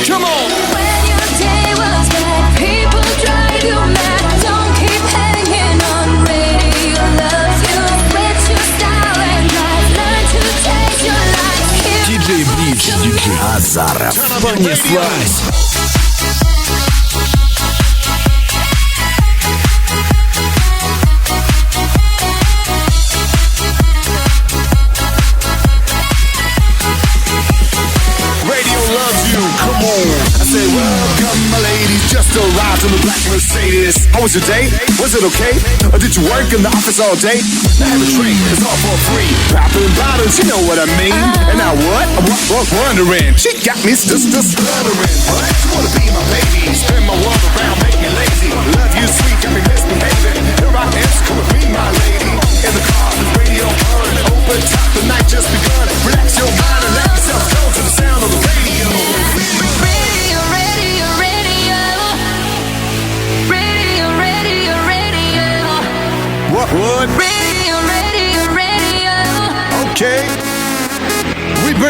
Come on. When your day was bad, people drive you mad. Don't keep hanging on. Radio loves you. It's your style and life. Learn to taste your life. Hear Диджей Блич, диджей Азаров. Понеслась. Just arrived on the black Mercedes. How was your day? Was it okay? Or did you work in the office all day? I have a drink. It's all for free. Popping bottles, you know what I mean. And now what? I'm wa- wondering. She got me just stuttering. What? You wanna be my baby? Spin my world around, make me lazy. Love you, sweet, got me misbehaving. Here I am, come with me, my lady. In the car, the radio on. Open top, the night just begun. Relax your mind and let yourself go to the sound of the. Radio,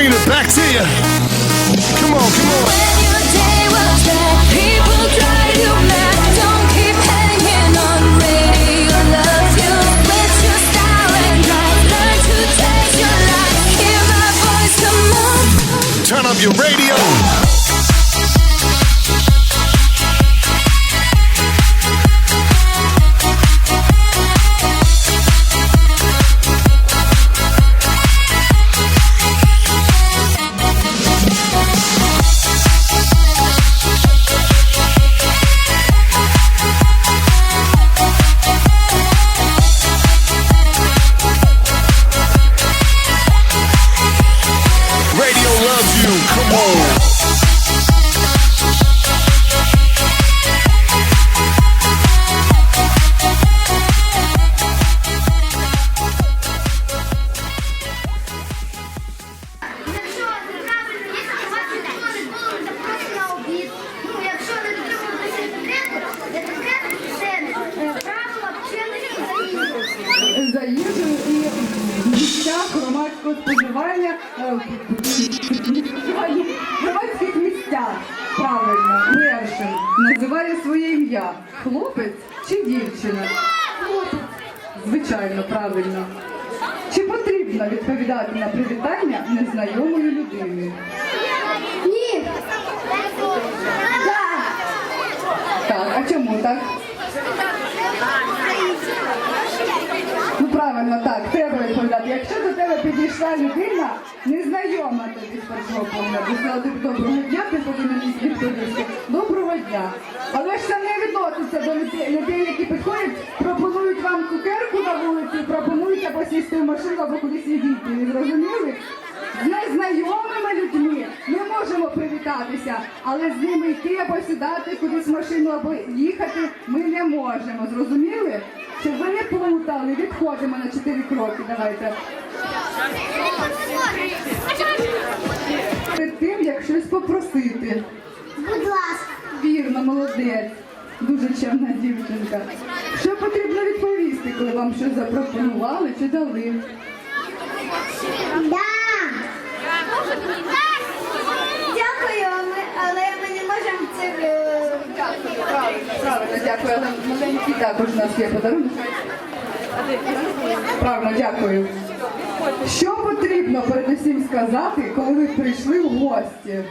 bringing it back to you. Come on, come on. Називає своє ім'я. Хлопець чи дівчина? Хлопець. Звичайно, правильно. Чи потрібно відповідати на привітання незнайомої людини? Ні. Так, а чому так? Правильно, так, треба відповідати. Якщо до тебе підійшла людина, незнайома тобі з першого погляду, сказала тобі доброго дня, ти повинен їй відповісти доброго дня. Але ж це не відноситься до людей, які підходять, пропонують вам цукерку на вулиці, пропонують або сісти в машину, або кудись відійти. Ви зрозуміли? З незнайомими людьми ми можемо привітатися, але з ними йти або сідати кудись в машину, або їхати ми не можемо. Зрозуміли? Щоб ви не плутали, відходимо на чотири кроки. Давайте. Перед тим, як щось попросити. Будь ласка. Вірно, молодець. Дуже чемна дівчинка. Що потрібно відповісти, коли вам щось запропонували чи дали? Да. Дякую, але- але ми не можемо дякую. Але маленький також у нас є подарунок. Правильно, дякую. Що потрібно передусім сказати, коли ви прийшли в гості?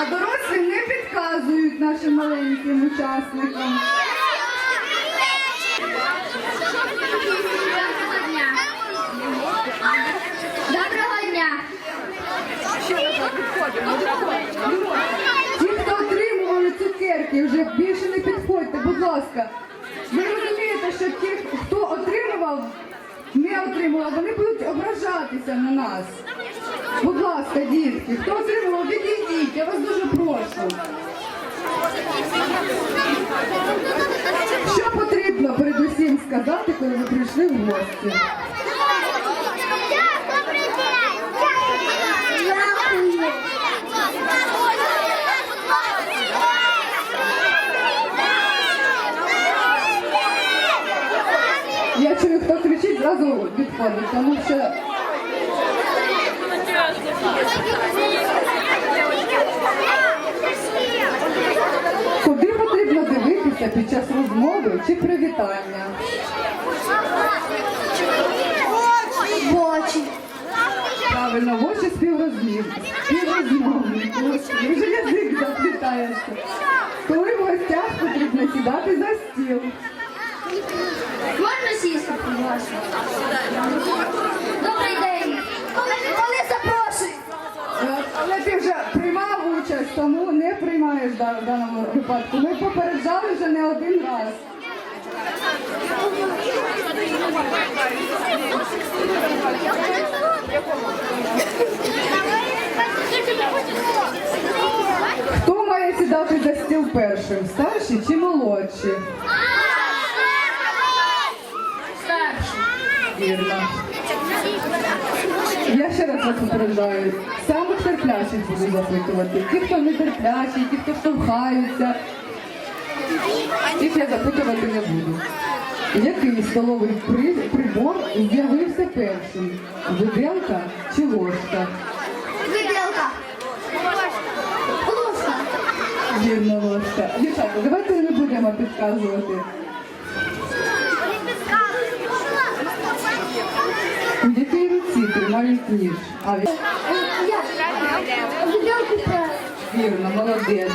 А дорослі не підказують нашим маленьким учасникам. Доброго дня. Ті, хто отримували цукерки, вже більше не підходьте, будь ласка. Ви розумієте, що ті, хто отримував, не отримував, вони будуть ображатися на нас. Будь ласка, дітки, хто отримував, відійдіть, я вас дуже прошу. Що потрібно передусім сказати, коли ви прийшли в гості? Я чую, хто кричить, зразу відходить, тому що Куди потрібно дивитися під час розмови чи привітання? В очі. Правильно, в очі співрозмів. Співрозмовник. Господи, Вже язик заплітається. Коли в гостях потрібно сідати за стіл. Можна сісти, будь ласка? Добрий день. Коли, коли запрошують? Але ти вже приймав участь, тому не приймаєш в даному випадку. Ми попереджали вже не один раз. Хто має сідати за стіл першим? Старші чи молодші? Вірно. Я ще раз вас попереджаю. Самих терплячих буду запитувати. Ті, хто не терплячі, ті, хто штовхаються. Їх я запитувати не буду. Який столовий при- прибор з'явився першим? Виделка чи ложка? Виделка. Ложка. Вірно, ложка. Дівчата, давайте не будемо підказувати. У якій тримають ніж? А ві- Я. Вірно, молодець.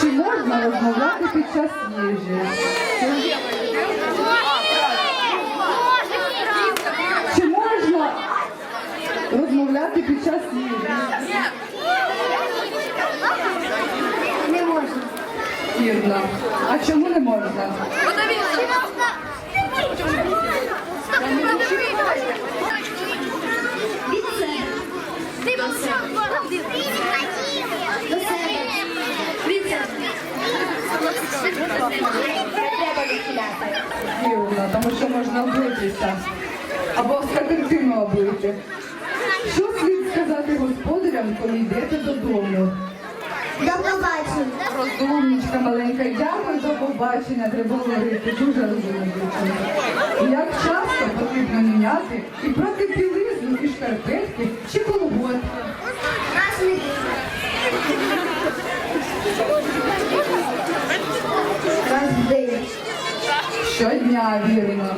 Чи можна розмовляти під час їжі? Чи можна розмовляти під час їжі? Не можна. Вірно. А чому не можна? Вірно, тому що можна облитися. Або скатертину облити. Що слід сказати господарям, коли йдете додому? До побачення. Розумничка маленька, дякую до побачення, треба говорити, дуже розумна. Як часто потрібно міняти і брати білизну і шкарпетки чи колготки? Раз в. Щодня, вірно.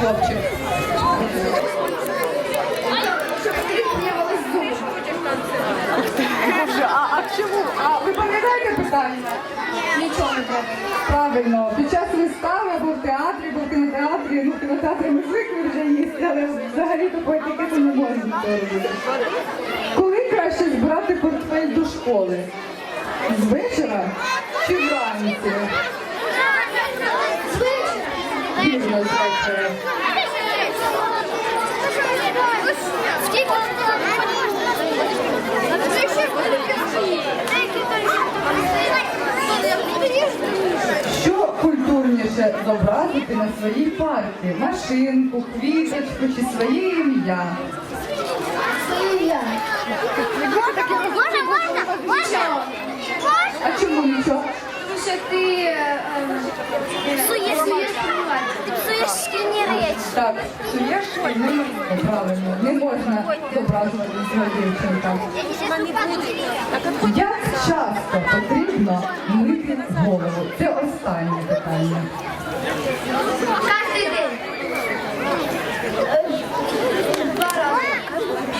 Хлопчик. А, а чому? А ви пам'ятаєте питання? Правильно, під час вистави або в театрі, або в кінотеатрі, ну в кінотеатрі ми звикли вже їсти, але взагалі то етикету не можна робити. Коли краще збирати портфель до школи? З вечора чи вранці? Звичайно! з вечора. Що культурніше зобразити на своїй парті? Машинку, квіточку чи своє ім'я? Можна, можна, можна. А чому нічого? Тому що ти псуєш шкільні речі. Так, псуєш не можна. Правильно, не можна зображувати свою дівчинка. Як часто потрібно мити голову? Це останнє питання. Кожен день. Два рази.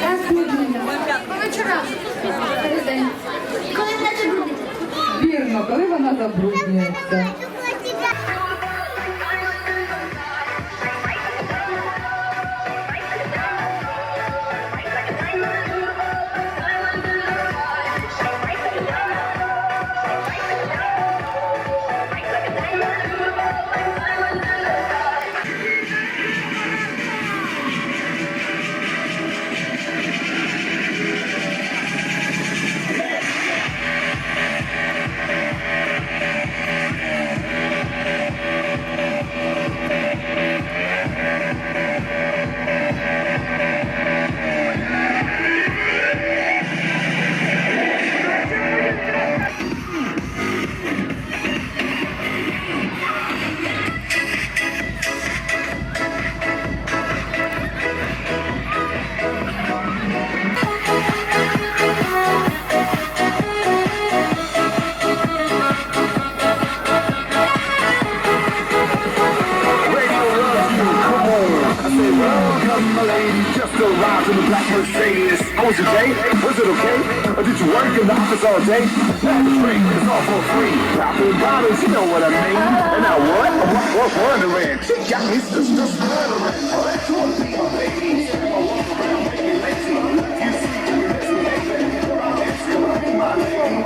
Раз в неділю. По вечорам. Через день. Коли вона буде? Вірно, коли вона забруднюється. Was? Was it okay? Or did you work in the office all day? The drink is all for free. Popping bottles, you know what I mean. And now what? What, what wondering? Got me just wondering. Oh, what.